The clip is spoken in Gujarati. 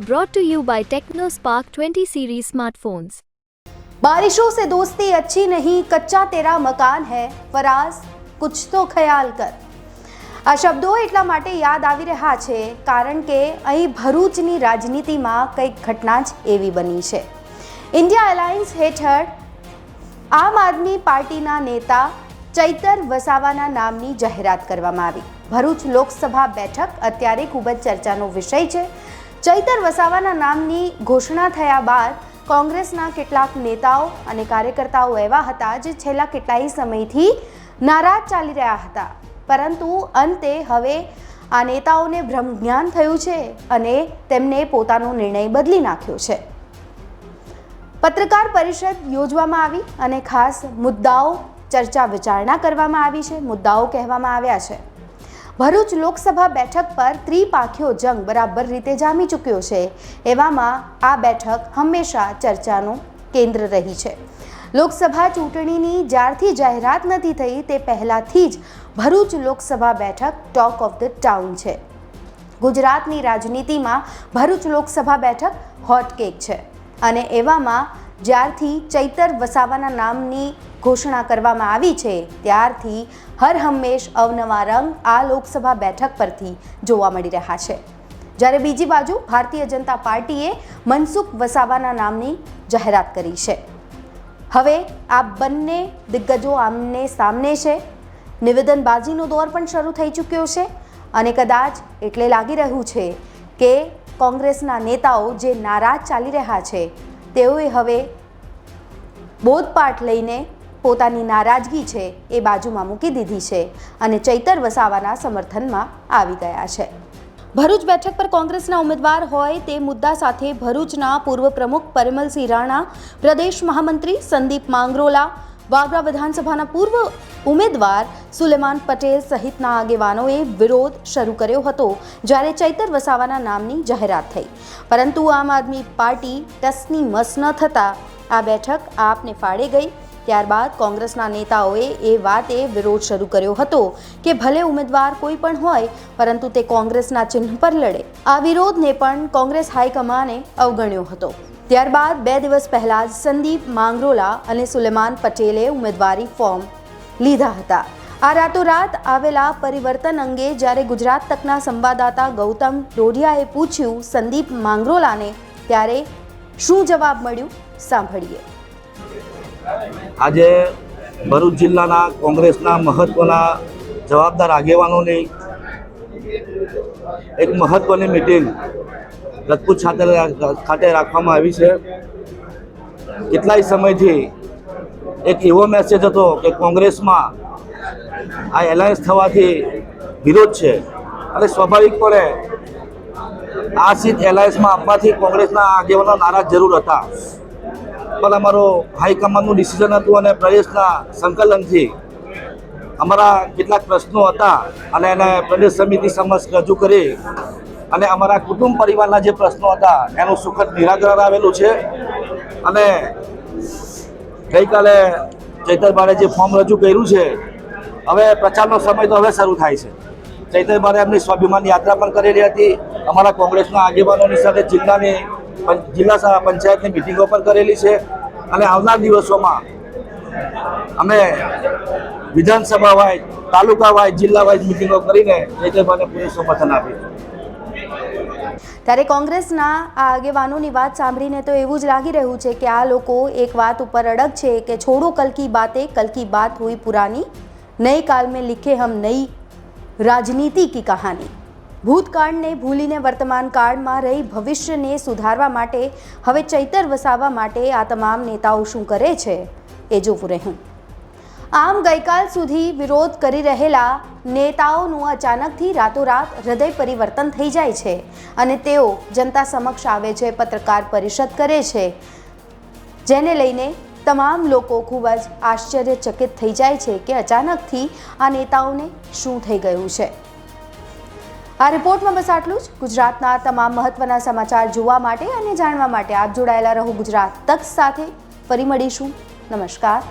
brought to you by TechnoSpark 20 series smartphones. बारिशों से दोस्ती अच्छी नहीं कच्चा तेरा मकान है ફરાઝ કુછ તો ખ્યાલ કર આ શબ્દો એટલા માટે યાદ આવી રહ્યા છે કારણ કે અહીં ભરૂચની રાજનીતિમાં કંઈક ઘટના જ એવી બની છે ઇન્ડિયા એલાયન્સ હેઠળ આમ આદમી પાર્ટીના નેતા ચૈતર વસાવાના નામની જાહેરાત કરવામાં આવી ભરૂચ લોકસભા બેઠક અત્યારે ખૂબ જ ચર્ચાનો વિષય છે ચૈતર વસાવાના નામની ઘોષણા થયા બાદ કોંગ્રેસના કેટલાક નેતાઓ અને કાર્યકર્તાઓ એવા હતા જે છેલ્લા કેટલાય સમયથી નારાજ ચાલી રહ્યા હતા. પરંતુ અંતે હવે આ નેતાઓને બ્રહ્મજ્ઞાન થયું છે અને તેમને પોતાનો નિર્ણય બદલી નાખ્યો છે. પત્રકાર પરિષદ યોજવામાં આવી અને ખાસ મુદ્દાઓ ચર્ચા વિચારણા કરવામાં આવી છે, મુદ્દાઓ કહેવામાં આવ્યા છે. ભરૂચ લોકસભા બેઠક પર ત્રિપાખ્યો જંગ બરાબર રીતે જામી ચૂક્યો છે. એવામાં આ બેઠક હંમેશા ચર્ચાનું કેન્દ્ર રહી છે. લોકસભા ચૂંટણીની જ્યારથી જાહેરાત નથી થઈ તે પહેલાંથી જ ભરૂચ લોકસભા બેઠક ટોક ઓફ ધ ટાઉન છે. ગુજરાતની રાજનીતિમાં ભરૂચ લોકસભા બેઠક હોટકેક છે અને એવામાં જ્યારથી ચૈતર વસાવાના નામની ઘોષણા કરવામાં આવી છે, ત્યારથી હર હંમેશ અવનવા રંગ આ લોકસભા બેઠક પરથી જોવા મળી રહ્યા છે. જ્યારે બીજી બાજુ ભારતીય જનતા પાર્ટીએ મનસુખ વસાવાના નામની જાહેરાત કરી છે. હવે આ બંને દિગ્ગજો આમને સામને છે. નિવેદનબાજીનો દોર પણ શરૂ થઈ ચૂક્યો છે અને કદાચ એટલે લાગી રહ્યું છે કે કોંગ્રેસના નેતાઓ જે નારાજ ચાલી રહ્યા છે તેઓએ હવે બોધપાઠ લઈને પોતાની નારાજગી છે એ બાજુમાં મૂકી દીધી છે અને ચૈતર વસાવાના સમર્થનમાં આવી ગયા છે. ભરૂચ બેઠક પર કોંગ્રેસના ઉમેદવાર હોય તે મુદ્દા સાથે ભરૂચના પૂર્વ પ્રમુખ પરિમલસિંહ રાણા, પ્રદેશ મહામંત્રી સંદીપ માંગરોલા, વાગરા વિધાનસભાના પૂર્વ ઉમેદવાર સુલેમાન પટેલ સહિતના આગેવાનોએ વિરોધ શરૂ કર્યો હતો, જ્યારે ચૈતર વસાવાના નામની જાહેરાત થઈ. પરંતુ આમ આદમી પાર્ટી ટસની મસ ન થતાં આ બેઠક આપને ફાળે ગઈ. ત્યારબાદ કોંગ્રેસના નેતાઓએ એ વાતે વિરોધ શરૂ કર્યો હતો કે ભલે ઉમેદવાર કોઈ પણ હોય, પરંતુ તે કોંગ્રેસના ચિહ્ન પર લડે. આ વિરોધને પણ કોંગ્રેસ હાઈકમાને અવગણ્યો હતો. ત્યારબાદ બે દિવસ પહેલા જ સંદીપ માંગરોલા અને સુલેમાન પટેલે ઉમેદવારી ફોર્મ લીધા હતા. આ રાતોરાત આવેલા પરિવર્તન અંગે જ્યારે ગુજરાત તકના સંવાદદાતા ગૌતમ ડોઢિયાએ પૂછ્યું સંદીપ માંગરોલાને, ત્યારે શું જવાબ મળ્યું? સાંભળીએ. આજે ભરૂચ જિલ્લાના કોંગ્રેસના મહત્વના જવાબદાર આગેવાનોની એક મહત્વની મિટિંગ રજપૂત ખાતે ખાતે રાખવામાં આવી છે. કેટલાય સમયથી એક એવો મેસેજ હતો કે કોંગ્રેસમાં આ એલાયન્સ થવાથી વિરોધ છે. અને સ્વાભાવિકપણે આ સીટ એલાયન્સમાં આપવાથી કોંગ્રેસના આગેવાનો નારાજ જરૂર હતા. પણ અમારો હાઈકમાન્ડનું ડિસિઝન હતું અને પ્રદેશના સંકલનથી અમારા કેટલાક પ્રશ્નો હતા અને એને પ્રદેશ સમિતિ સમક્ષ રજૂ કરી અને અમારા કુટુંબ પરિવારના જે પ્રશ્નો હતા, એનું સુખદ નિરાકરણ આવેલું છે. અને ગઈકાલે ચૈતરબારે જે ફોર્મ રજૂ કર્યું છે, હવે પ્રચારનો સમય તો હવે શરૂ થાય છે. ચૈતરબારે એમની સ્વાભિમાન યાત્રા પણ કરેલી હતી. અમારા કોંગ્રેસના આગેવાનોની સાથે જિલ્લાની જિલ્લા પંચાયતની મિટિંગો પણ કરેલી છે. અને આવનાર દિવસોમાં અમે વિધાનસભા વાઇઝ તાલુકા વાઇઝ જિલ્લા વાઇઝ મિટિંગો કરીને ચૈતરબાને પૂરું સમર્થન આપ્યું. ત્યારે કોંગ્રેસના આ આગેવાનોની વાત સાંભળીને તો એવું જ લાગી રહ્યું છે કે આ લોકો એક વાત ઉપર અડગ છે કે છોડો કલકી બાતે કલકી બાત હોય પુરાની, નઈ કાલ મેં લિખે હમ નઈ રાજનીતિ કી કહાની. ભૂતકાળને ભૂલીને વર્તમાન કાળમાં રહી ભવિષ્યને સુધારવા માટે, હવે ચૈતર વસાવવા માટે આ તમામ નેતાઓ શું કરે છે એ જોવું રહ્યું. આમ ગઈકાલ સુધી વિરોધ કરી રહેલા નેતાઓનું અચાનકથી રાતોરાત હૃદય પરિવર્તન થઈ જાય છે અને તેઓ જનતા સમક્ષ આવે છે, પત્રકાર પરિષદ કરે છે. જેને લઈને તમામ લોકો ખૂબ જ આશ્ચર્યચકિત થઈ જાય છે કે અચાનકથી આ નેતાઓને શું થઈ ગયું છે. આ રિપોર્ટમાં બસ આટલું જ. ગુજરાતના તમામ મહત્વના સમાચાર જોવા માટે અને જાણવા માટે આપ જોડાયેલા રહો ગુજરાત તક સાથે. ફરી મળીશું. નમસ્કાર.